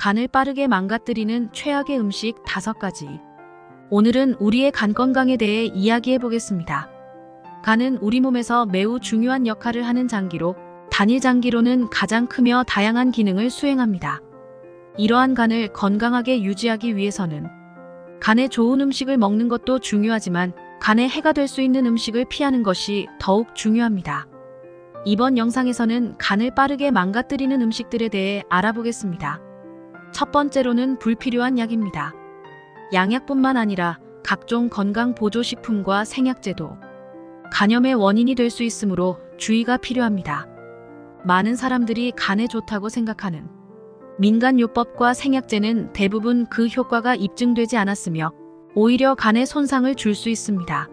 간을 빠르게 망가뜨리는 최악의 음식 다섯 가지. 오늘은 우리의 간 건강에 대해 이야기해 보겠습니다. 간은 우리 몸에서 매우 중요한 역할을 하는 장기로 단일 장기로는 가장 크며 다양한 기능을 수행합니다. 이러한 간을 건강하게 유지하기 위해서는 간에 좋은 음식을 먹는 것도 중요하지만 간에 해가 될 수 있는 음식을 피하는 것이 더욱 중요합니다. 이번 영상에서는 간을 빠르게 망가뜨리는 음식들에 대해 알아보겠습니다. 첫 번째로는 불필요한 약입니다. 양약뿐만 아니라 각종 건강 보조식품과 생약제도 간염의 원인이 될 수 있으므로 주의가 필요합니다. 많은 사람들이 간에 좋다고 생각하는 민간요법과 생약제는 대부분 그 효과가 입증되지 않았으며 오히려 간에 손상을 줄 수 있습니다.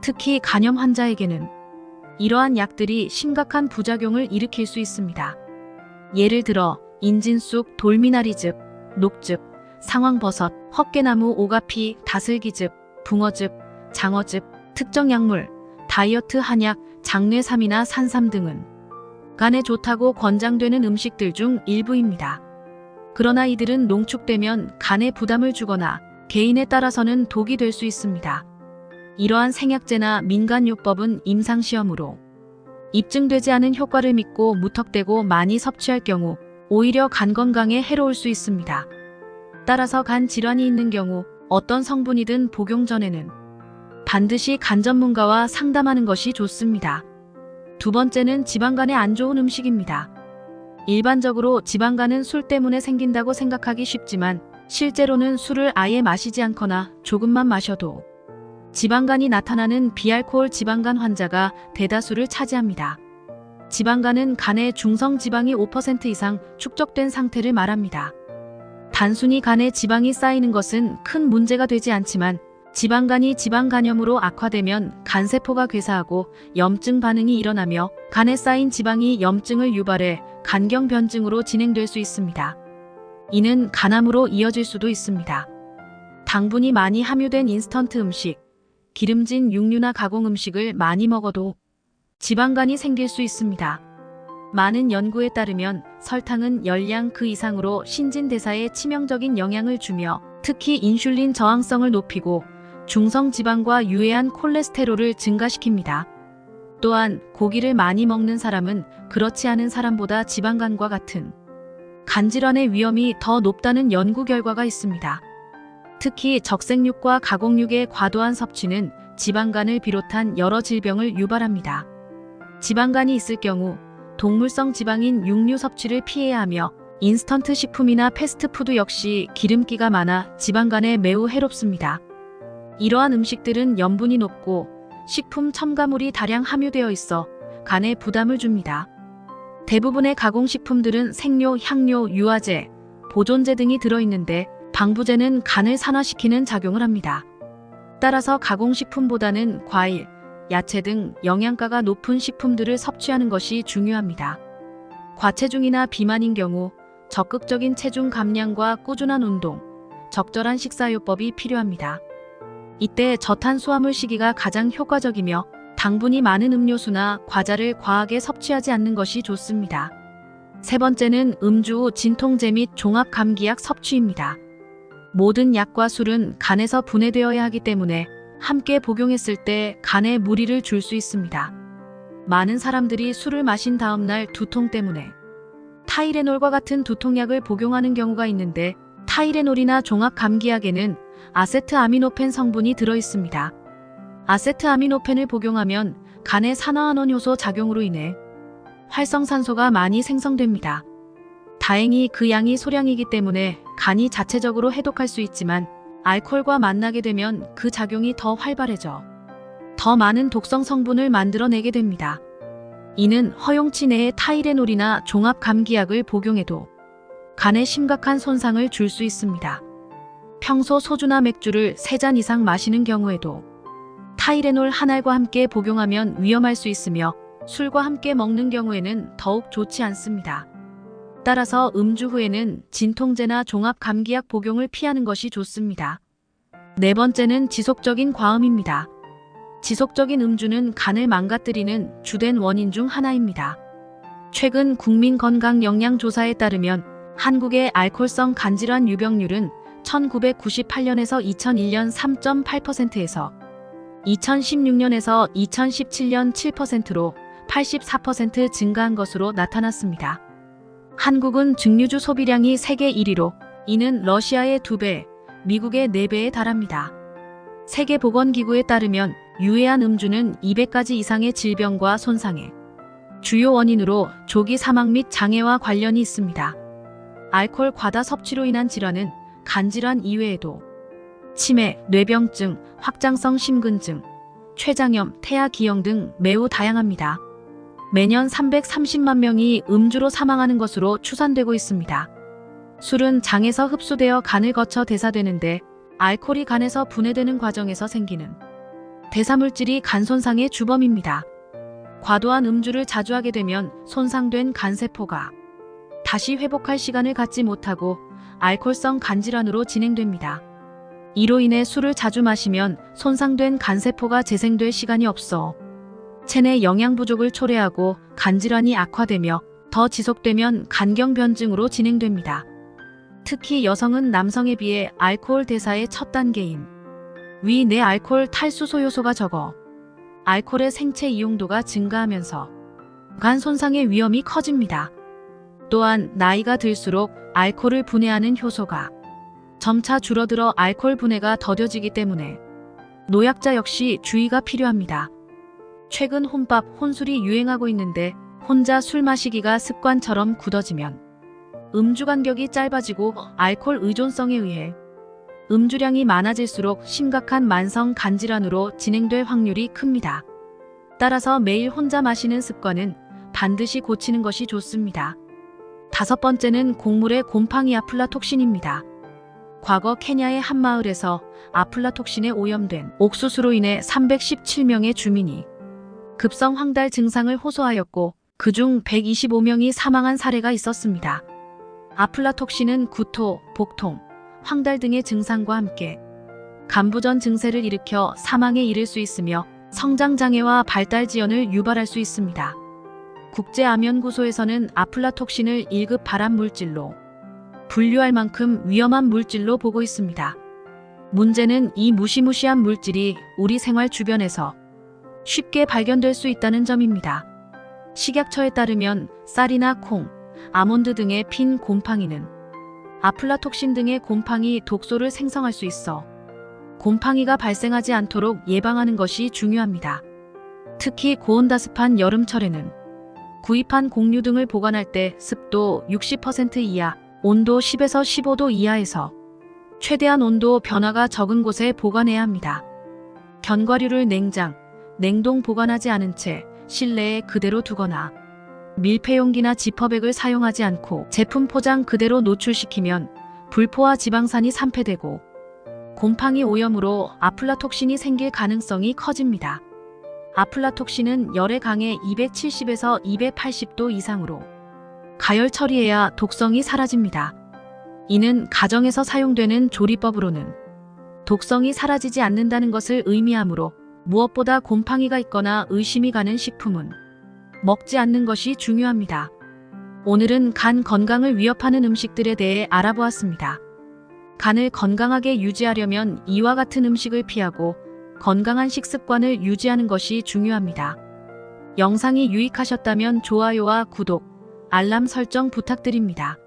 특히 간염 환자에게는 이러한 약들이 심각한 부작용을 일으킬 수 있습니다. 예를 들어 인진쑥, 돌미나리즙, 녹즙, 상황버섯, 헛개나무, 오가피, 다슬기즙, 붕어즙, 장어즙, 특정 약물, 다이어트 한약, 장뇌삼이나 산삼 등은 간에 좋다고 권장되는 음식들 중 일부입니다. 그러나 이들은 농축되면 간에 부담을 주거나 개인에 따라서는 독이 될 수 있습니다. 이러한 생약제나 민간요법은 임상시험으로 입증되지 않은 효과를 믿고 무턱대고 많이 섭취할 경우 오히려 간 건강에 해로울 수 있습니다. 따라서 간 질환이 있는 경우 어떤 성분이든 복용 전에는 반드시 간 전문가와 상담하는 것이 좋습니다. 두 번째는 지방간에 안 좋은 음식입니다. 일반적으로 지방간은 술 때문에 생긴다고 생각하기 쉽지만 실제로는 술을 아예 마시지 않거나 조금만 마셔도 지방간이 나타나는 비알코올 지방간 환자가 대다수를 차지합니다. 지방간은 간에 중성 지방이 5% 이상 축적된 상태를 말합니다. 단순히 간에 지방이 쌓이는 것은 큰 문제가 되지 않지만 지방간이 지방간염으로 악화되면 간세포가 괴사하고 염증 반응이 일어나며 간에 쌓인 지방이 염증을 유발해 간경 변증으로 진행될 수 있습니다. 이는 간암으로 이어질 수도 있습니다. 당분이 많이 함유된 인스턴트 음식, 기름진 육류나 가공 음식을 많이 먹어도 지방간이 생길 수 있습니다. 많은 연구에 따르면 설탕은 열량 그 이상으로 신진대사에 치명적인 영향을 주며 특히 인슐린 저항성을 높이고 중성 지방과 유해한 콜레스테롤을 증가시킵니다. 또한 고기를 많이 먹는 사람은 그렇지 않은 사람보다 지방간과 같은 간질환의 위험이 더 높다는 연구 결과가 있습니다. 특히 적색육과 가공육의 과도한 섭취는 지방간을 비롯한 여러 질병을 유발합니다. 지방간이 있을 경우 동물성 지방인 육류 섭취를 피해야 하며 인스턴트 식품이나 패스트푸드 역시 기름기가 많아 지방간에 매우 해롭습니다. 이러한 음식들은 염분이 높고 식품 첨가물이 다량 함유되어 있어 간에 부담을 줍니다. 대부분의 가공식품들은 생료, 향료, 유화제, 보존제 등이 들어있는데 방부제는 간을 산화시키는 작용을 합니다. 따라서 가공식품보다는 과일, 야채 등 영양가가 높은 식품들을 섭취하는 것이 중요합니다. 과체중이나 비만인 경우 적극적인 체중 감량과 꾸준한 운동, 적절한 식사요법이 필요합니다. 이때 저탄수화물 시기가 가장 효과적이며 당분이 많은 음료수나 과자를 과하게 섭취하지 않는 것이 좋습니다. 세 번째는 음주 후 진통제 및 종합 감기약 섭취입니다. 모든 약과 술은 간에서 분해되어야 하기 때문에 함께 복용했을 때 간에 무리를 줄 수 있습니다. 많은 사람들이 술을 마신 다음 날 두통 때문에 타이레놀과 같은 두통약을 복용하는 경우가 있는데 타이레놀이나 종합 감기약에는 아세트아미노펜 성분이 들어 있습니다. 아세트아미노펜을 복용하면 간의 산화환원 효소 작용으로 인해 활성산소가 많이 생성됩니다. 다행히 그 양이 소량이기 때문에 간이 자체적으로 해독할 수 있지만 알코올과 만나게 되면 그 작용이 더 활발해져 더 많은 독성 성분을 만들어내게 됩니다. 이는 허용치 내의 타이레놀이나 종합 감기약을 복용해도 간에 심각한 손상을 줄 수 있습니다. 평소 소주나 맥주를 3잔 이상 마시는 경우에도 타이레놀 한 알과 함께 복용하면 위험할 수 있으며 술과 함께 먹는 경우에는 더욱 좋지 않습니다. 따라서 음주 후에는 진통제나 종합 감기약 복용을 피하는 것이 좋습니다. 네 번째는 지속적인 과음입니다. 지속적인 음주는 간을 망가뜨리는 주된 원인 중 하나입니다. 최근 국민건강영양조사에 따르면 한국의 알코올성 간질환 유병률은 1998년에서 2001년 3.8%에서 2016년에서 2017년 7%로 84% 증가한 것으로 나타났습니다. 한국은 증류주 소비량이 세계 1위로 이는 러시아의 2배, 미국의 4배에 달합니다. 세계보건기구에 따르면 유해한 음주는 200가지 이상의 질병과 손상의 주요 원인으로 조기 사망 및 장애와 관련이 있습니다. 알코올 과다 섭취로 인한 질환은 간질환 이외에도 치매, 뇌병증, 확장성 심근증, 췌장염, 태아기형 등 매우 다양합니다. 매년 330만 명이 음주로 사망하는 것으로 추산되고 있습니다. 술은 장에서 흡수되어 간을 거쳐 대사되는데 알코올이 간에서 분해되는 과정에서 생기는 대사물질이 간 손상의 주범입니다. 과도한 음주를 자주 하게 되면 손상된 간세포가 다시 회복할 시간을 갖지 못하고 알코올성 간질환으로 진행됩니다. 이로 인해 술을 자주 마시면 손상된 간세포가 재생될 시간이 없어 체내 영양 부족을 초래하고 간질환이 악화되며 더 지속되면 간경변증으로 진행됩니다. 특히 여성은 남성에 비해 알코올 대사의 첫 단계인 위내 알코올 탈수소 요소가 적어 알코올의 생체 이용도가 증가하면서 간 손상의 위험이 커집니다. 또한 나이가 들수록 알코올을 분해하는 효소가 점차 줄어들어 알코올 분해가 더뎌지기 때문에 노약자 역시 주의가 필요합니다. 최근 혼밥, 혼술이 유행하고 있는데 혼자 술 마시기가 습관처럼 굳어지면 음주 간격이 짧아지고 알코올 의존성에 의해 음주량이 많아질수록 심각한 만성 간질환으로 진행될 확률이 큽니다. 따라서 매일 혼자 마시는 습관은 반드시 고치는 것이 좋습니다. 다섯 번째는 곡물의 곰팡이 아플라톡신입니다. 과거 케냐의 한 마을에서 아플라톡신에 오염된 옥수수로 인해 317명의 주민이 급성 황달 증상을 호소하였고 그중 125명이 사망한 사례가 있었습니다. 아플라톡신은 구토, 복통, 황달 등의 증상과 함께 간부전 증세를 일으켜 사망에 이를 수 있으며 성장장애와 발달 지연을 유발할 수 있습니다. 국제암연구소에서는 아플라톡신을 1급 발암 물질로 분류할 만큼 위험한 물질로 보고 있습니다. 문제는 이 무시무시한 물질이 우리 생활 주변에서 쉽게 발견될 수 있다는 점입니다. 식약처에 따르면 쌀이나 콩, 아몬드 등의 핀 곰팡이는 아플라톡신 등의 곰팡이 독소를 생성할 수 있어 곰팡이가 발생하지 않도록 예방하는 것이 중요합니다. 특히 고온다습한 여름철에는 구입한 곡류 등을 보관할 때 습도 60% 이하, 온도 10에서 15도 이하에서 최대한 온도 변화가 적은 곳에 보관해야 합니다. 견과류를 냉장, 냉동 보관하지 않은 채 실내에 그대로 두거나 밀폐용기나 지퍼백을 사용하지 않고 제품 포장 그대로 노출시키면 불포화 지방산이 산패되고 곰팡이 오염으로 아플라톡신이 생길 가능성이 커집니다. 아플라톡신은 열에 강해 270에서 280도 이상으로 가열 처리해야 독성이 사라집니다. 이는 가정에서 사용되는 조리법으로는 독성이 사라지지 않는다는 것을 의미하므로 무엇보다 곰팡이가 있거나 의심이 가는 식품은 먹지 않는 것이 중요합니다. 오늘은 간 건강을 위협하는 음식들에 대해 알아보았습니다. 간을 건강하게 유지하려면 이와 같은 음식을 피하고 건강한 식습관을 유지하는 것이 중요합니다. 영상이 유익하셨다면 좋아요와 구독, 알람 설정 부탁드립니다.